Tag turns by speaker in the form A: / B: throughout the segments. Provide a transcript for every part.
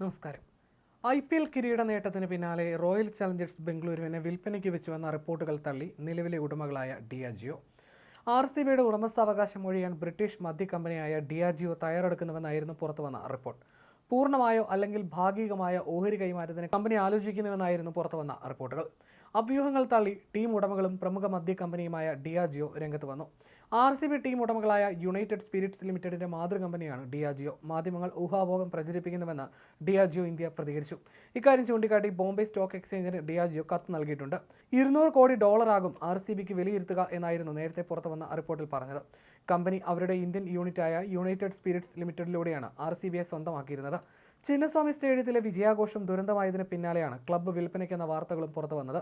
A: നമസ്കാരം. I P L കിരീട നേട്ടത്തിന് പിന്നാലെ റോയൽ ചലഞ്ചേഴ്സ് ബംഗളൂരുവിനെ വിൽപ്പനയ്ക്ക് വെച്ചുവെന്ന റിപ്പോർട്ടുകൾ തള്ളി നിലവിലെ ഉടമകളായ ഡിയാജിയോ. ആർ സി ബിയുടെ ഉടമസ്ഥാവകാശം ഒഴിയാൻ ബ്രിട്ടീഷ് മദ്യ കമ്പനിയായ ഡിയാജിയോ തയ്യാറെടുക്കുന്നുവെന്നായിരുന്നു പുറത്തുവന്ന റിപ്പോർട്ട്. പൂർണമായോ അല്ലെങ്കിൽ ഭാഗികമായോ ഓഹരി കൈമാറ്റത്തിന് കമ്പനി ആലോചിക്കുന്നുവെന്നായിരുന്നു പുറത്തുവന്ന റിപ്പോർട്ടുകൾ. അഭ്യൂഹങ്ങൾ തള്ളി ടീം ഉടമകളും പ്രമുഖ മദ്യ കമ്പനിയുമായ ഡിയാജിയോ രംഗത്ത് വന്നു. ആർ സി ബി ടീം ഉടമകളായ യുണൈറ്റഡ് സ്പിരിറ്റ്സ് ലിമിറ്റഡിന്റെ മാതൃ കമ്പനിയാണ് ഡിയാജിയോ. മാധ്യമങ്ങൾ ഊഹാഭോഗം പ്രചരിപ്പിക്കുന്നുവെന്ന് ഡിയാജിയോ ഇന്ത്യ പ്രതികരിച്ചു. ഇക്കാര്യം ചൂണ്ടിക്കാട്ടി ബോംബെ സ്റ്റോക്ക് എക്സ്ചേഞ്ചിന് ഡിയാജിയോ കത്ത് നൽകിയിട്ടുണ്ട്. ഇരുന്നൂറ് കോടി ഡോളറാകും ആർ സി ബിക്ക് വിലയിരുത്തുക എന്നായിരുന്നു നേരത്തെ പുറത്തുവന്ന റിപ്പോർട്ടിൽ പറഞ്ഞത്. കമ്പനി അവരുടെ ഇന്ത്യൻ യൂണിറ്റായ യുണൈറ്റഡ് സ്പിരിറ്റ്സ് ലിമിറ്റഡിലൂടെയാണ് ആർ സി ബിയെ സ്വന്തമാക്കിയിരുന്നത്. ചിന്നസ്വാമി സ്റ്റേഡിയത്തിലെ വിജയാഘോഷം ദുരന്തമായതിന് പിന്നാലെയാണ് ക്ലബ്ബ് വിൽപ്പനയ്ക്കെന്ന വാർത്തകളും പുറത്തു വന്നത്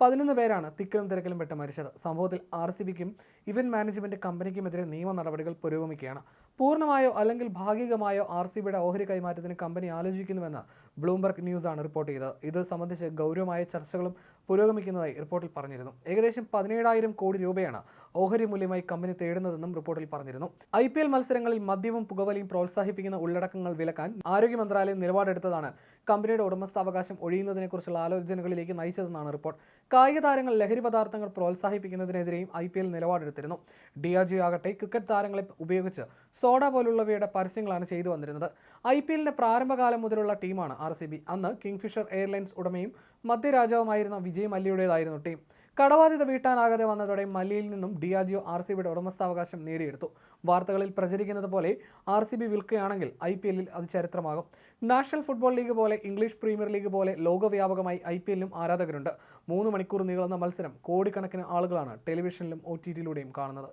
A: പതിനൊന്ന് പേരാണ് തിക്കിലും തിരക്കിലും പെട്ട് മരിച്ചത്. സംഭവത്തിൽ ആർ സി ബിക്കും ഇവന്റ് മാനേജ്മെന്റ് കമ്പനിക്കുമെതിരെ നിയമ നടപടികൾ പുരോഗമിക്കുകയാണ്. പൂർണമായോ അല്ലെങ്കിൽ ഭാഗികമായോ ആർ സി ബിയുടെ ഓഹരി കൈമാറ്റത്തിന് കമ്പനി ആലോചിക്കുന്നുവെന്ന് ബ്ലൂംബർഗ് ന്യൂസാണ് റിപ്പോർട്ട് ചെയ്തത്. ഇത് സംബന്ധിച്ച് ഗൗരവമായ ചർച്ചകളും പുരോഗമിക്കുന്നതായി റിപ്പോർട്ടിൽ പറഞ്ഞിരുന്നു. ഏകദേശം പതിനേഴായിരം കോടി രൂപയാണ് ഓഹരി മൂല്യമായി കമ്പനി തേടുന്നതെന്നും റിപ്പോർട്ടിൽ പറഞ്ഞിരുന്നു. ഐ പി എൽ മത്സരങ്ങളിൽ മദ്യവും പുകവലിയും പ്രോത്സാഹിപ്പിക്കുന്ന ഉള്ളടക്കങ്ങൾ വിലക്കാൻ ആരോഗ്യ മന്ത്രാലയം നിലപാടെടുത്തതാണ് കമ്പനിയുടെ ഉടമസ്ഥാവകാശം ഒഴിയുന്നതിനെക്കുറിച്ചുള്ള ആലോചനകളിലേക്ക് നയിച്ചതെന്നാണ് റിപ്പോർട്ട്. കായിക താരങ്ങൾ ലഹരി പദാർത്ഥങ്ങൾ പ്രോത്സാഹിപ്പിക്കുന്നതിനെതിരെയും ഐ പി എൽ നിലപാടെടുത്തിരുന്നു. ഡി ആർ ജി ആകട്ടെ ക്രിക്കറ്റ് താരങ്ങളെ ഉപയോഗിച്ച് സോഡ പോലുള്ളവയുടെ പരസ്യങ്ങളാണ് ചെയ്തു വന്നിരുന്നത്. ഐ പി എല്ലിന്റെ പ്രാരംഭകാലം മുതലുള്ള ടീമാണ് ആർ സി ബി. അന്ന് കിങ്ഫിഷർ എയർലൈൻസ് ഉടമയും മധ്യരാജാവുമായിരുന്ന വിജയ് മല്യയുടേതായിരുന്നു ടീം. കടബാധ്യത വീട്ടാനാകാതെ വന്നതോടെ മല്യയിൽ നിന്നും ഡിയാജിയോ ആർ സി ബിയുടെ ഉടമസ്ഥാവകാശം നേടിയെടുത്തു. വാർത്തകളിൽ പ്രചരിക്കുന്നത് പോലെ ആർ സി ബി വിൽക്കുകയാണെങ്കിൽ ഐ പി എല്ലിൽ അത് ചരിത്രമാകും. നാഷണൽ ഫുട്ബോൾ ലീഗ് പോലെ ഇംഗ്ലീഷ് പ്രീമിയർ ലീഗ് പോലെ ലോകവ്യാപകമായി ഐ പി എല്ലിലും ആരാധകരുണ്ട്. മൂന്ന് മണിക്കൂർ നീളുന്ന മത്സരം കോടിക്കണക്കിന് ആളുകളാണ് ടെലിവിഷനിലും ഒ ടി ടിയിലൂടെയും കാണുന്നത്.